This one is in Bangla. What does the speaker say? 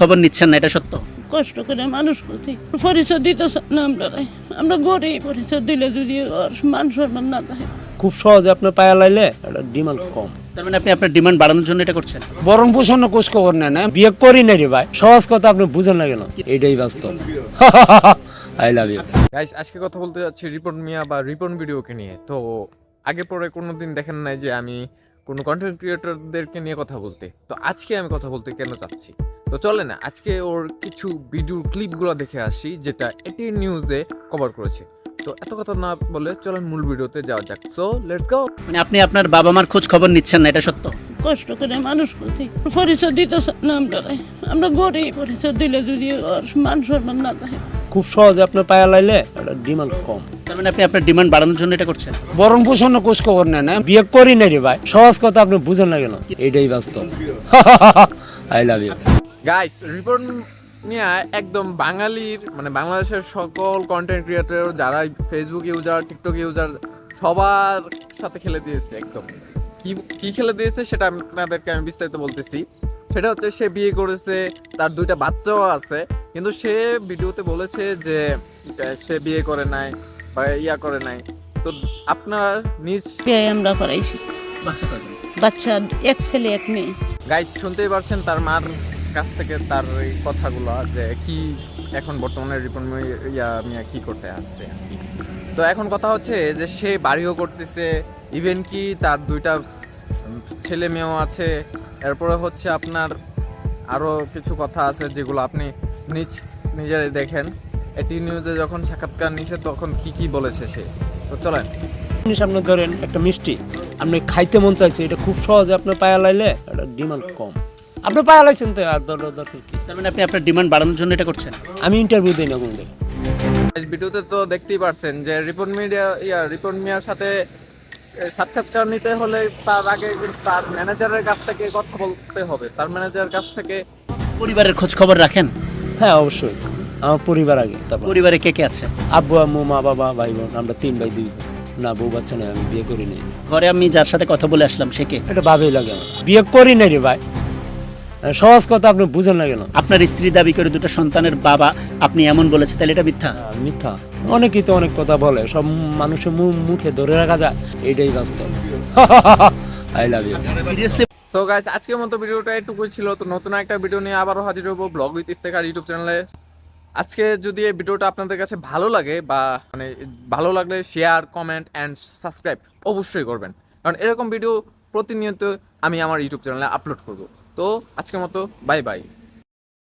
খবর নিচ্ছেন না এটা সত্য? কষ্ট করে মানুষ করছি। পরিচয় দিতে না আমরা আমরা গরিব পরিচয় দিলে যদি মান সম্মান না থাকে। খুব সহজে আপনার পায়া লাইলে এটা ডিমান্ড কম। তার মানে আপনি আপনার ডিমান্ড বাড়ানোর জন্য এটা করছেন? বরং পোষণ কোষ খবর নেয় না বিয়ে করি না রে ভাই। সহজ কথা আপনি বুঝেন না কেন? এটাই বাস্তব। আই লাভ ইউ গাইস আজকে কথা বলতে যাচ্ছি রিপন মিয়া বা রিপন ভিডিওকে নিয়ে। তো আগে পরে কোনো দিন দেখেন নাই যে আমি কোনো কন্টেন্ট ক্রিয়েটরদেরকে নিয়ে কথা বলতে। তো আজকে আমি কথা বলতে কেন চাচ্ছি তো চলে না আজকে ওর কিছু ভিডিও ক্লিপগুলো দেখে আসি যেটা এটি নিউজে কভার করেছে। তো এত কথা না বলে চলেন মূল ভিডিওতে যাওয়া যাক। সো লেটস গো মানে আপনি আপনার বাবা মার খোঁজ খবর নিচ্ছেন না এটা সত্য? কষ্ট করে মানুষ করছি পরিচয় দিতে চান না আমরা গরিব পরিচয় দিলে যদি ওর মান সম্মান না থাকে। খুব সহজে আপনার পায়া লাইলে ডিমান্ড কম। তার মানে আপনি আপনার ডিমান্ড বাড়ানোর জন্য এটা করছেন? বরং পোষণ কোষ খবর নেয় না বিয়ে করি না রে ভাই সহজ কথা আপনি বুঝেন না কেন? এটাই বাস্তব। I love you guys Ripon নিয়ে একদম বাঙালির মানে বাংলাদেশের সকল কন্টেন্ট ক্রিয়েটর যারা ফেসবুক ইউজার টিকটক ইউজার সবার সাথে খেলে দিয়েছে একদম। কি কি খেলে দিয়েছে সেটা আপনাদেরকে আমি বিস্তারিত বলতেছি। সেটা হচ্ছে সে বিয়ে করেছে তার দুইটা বাচ্চাও আছে কিন্তু সে ভিডিওতে বলেছে যে সে বিয়ে করে নাই বা ইয়া করে নাই। তো আপনার নিজ আমরা করাইছি। বাচ্চা বাচ্চা এক ছেলে এক মেয়ে। গাইজ শুনতেই পারছেন তার মার কাছ থেকে তার এই কথাগুলো যে কি এখন বর্তমানে রিপন ইয়া মিয়া কি করতে আসছে তো এখন কথা হচ্ছে যে সে বাড়িও করতেছে ইভেন কি তার দুইটা ছেলে মেয়েও আছে। এরপরে হচ্ছে আপনার আরও কিছু কথা আছে যেগুলো আপনি নিজ নিজেরাই দেখেন। এটি নিউজে যখন সাক্ষাৎকার নিছে তখন কি কি বলেছে সে? তো চলেন। আপনি ধরেন একটা মিষ্টি, আপনি খাইতে মন চাইছে, এটা খুব সহজে আপনার পায়া লাইলে এটা ডিমান্ড কম। আপনি পায়া লাইছেন তো আর দর- দরকার কি? তার মানে আপনি আপনার ডিমান্ড বাড়ানোর জন্য এটা করছেন? আমি ইন্টারভিউ দিই না কোনো আজ ভিডিওতে তো দেখতেই পারছেন যে রিপন মিডিয়া ইয়া রিপন মিয়ার সাথে সাক্ষাৎকার নিতে হলে তার আগে তার ম্যানেজারের কাছ থেকে কথা বলতে হবে। তার ম্যানেজারের কাছ থেকে পরিবারের খোঁজ খবর রাখেন? হ্যাঁ অবশ্যই। আমার পরিবার আগে তারপর। পরিবারে কে কে আছে? আব্বু আম্মু মা বাবা ভাই বোন আমরা তিন ভাই দুই না বউ বাচ্চা নেই আমি বিয়ে করি নাই। ঘরে আমি যার সাথে কথা বলে আসলাম সে কে? এটা ভাবেই লাগে আমার। বিয়ে করি নাই রে ভাই। সহজ কথা আপনি বুঝেন না কেন? আপনার স্ত্রী দাবি করে দুটো সন্তানের বাবা আপনি এমন বলেছে তাহলে এটা মিথ্যা? মিথ্যা। অনেকেই তো অনেক কথা বলে সব মানুষের মু- মুখে ধরে রাখা যায় এটাই বাস্তব। I love you seriously so guys আজকের মতো ভিডিওটা এটুকুই ছিল তো নতুন একটা ভিডিও নিয়ে আবারও হাজির হব ব্লগ উইথ ইফতেখার ইউটিউব চ্যানেলে আজকে যদি এই ভিডিওটা আপনাদের কাছে ভালো লাগে বা মানে ভালো লাগলে শেয়ার কমেন্ট অ্যান্ড সাবস্ক্রাইব অবশ্যই করবেন। কারণ এরকম ভিডিও প্রতিনিয়ত আমি আমার ইউটিউব চ্যানেলে আপলোড করব। তো আজকের মতো বাই বাই